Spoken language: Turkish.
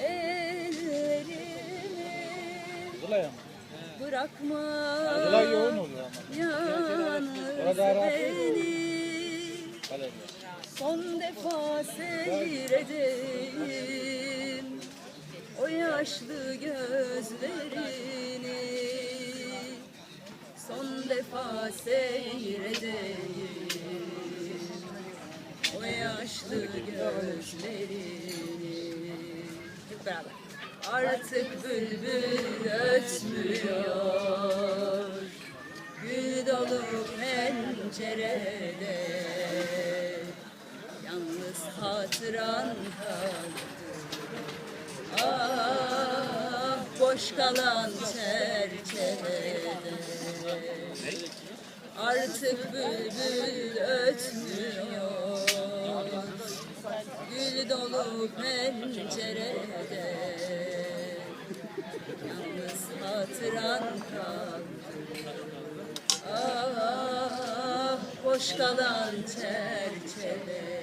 ellerimi bırakma yalnız beni. Son defa seyredeyim o yaşlı gözlerini Son defa seyredeyim. O yaşlı gözlerini Beraber. Artık bülbül ötmüyor Gül dolu pencerede Yalnız hatıran kaldı Ah boş kalan çerçevede Artık bülbül ötmüyor dolu pencerede. Yalnız hatıran kaldı. Ah boş kalan çerçeve